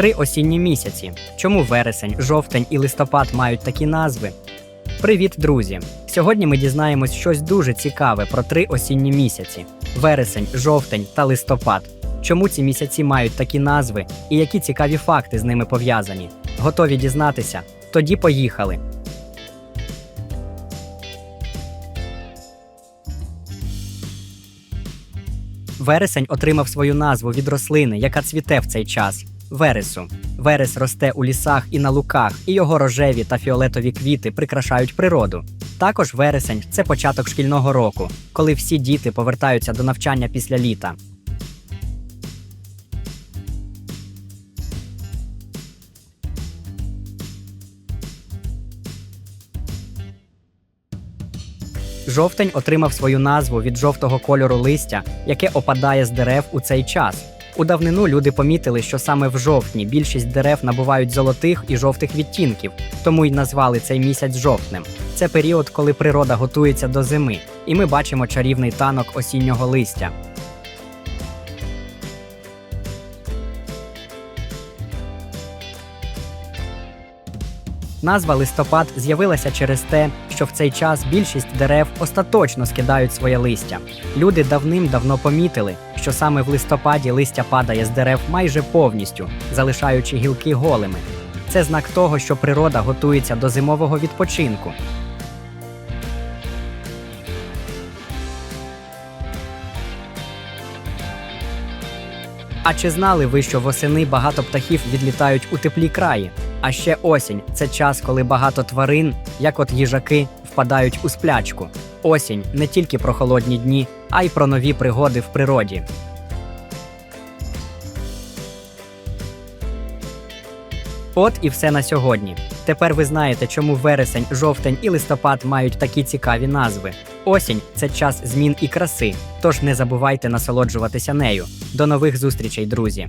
Три осінні місяці. Чому вересень, жовтень і листопад мають такі назви? Привіт, друзі! Сьогодні ми дізнаємось щось дуже цікаве про три осінні місяці: вересень, жовтень та листопад. Чому ці місяці мають такі назви і які цікаві факти з ними пов'язані? Готові дізнатися? Тоді поїхали. Вересень отримав свою назву від рослини, яка цвіте в цей час вересу. Верес росте у лісах і на луках, і його рожеві та фіолетові квіти прикрашають природу. Також вересень це початок шкільного року, коли всі діти повертаються до навчання після літа. Жовтень отримав свою назву від жовтого кольору листя, яке опадає з дерев у цей час. У давнину люди помітили, що саме в жовтні більшість дерев набувають золотих і жовтих відтінків, тому й назвали цей місяць жовтнем. Це період, коли природа готується до зими, і ми бачимо чарівний танок осіннього листя. Назва листопад з'явилася через те, що в цей час більшість дерев остаточно скидають своє листя. Люди давним-давно помітили, що саме в листопаді листя падає з дерев майже повністю, залишаючи гілки голими. Це знак того, що природа готується до зимового відпочинку. А чи знали ви, що восени багато птахів відлітають у теплі краї? А ще осінь це час, коли багато тварин, як от їжаки, впадають у сплячку. Осінь не тільки про холодні дні, а й про нові пригоди в природі. От і все на сьогодні. Тепер ви знаєте, чому вересень, жовтень і листопад мають такі цікаві назви. Осінь це час змін і краси, тож не забувайте насолоджуватися нею. До нових зустрічей, друзі!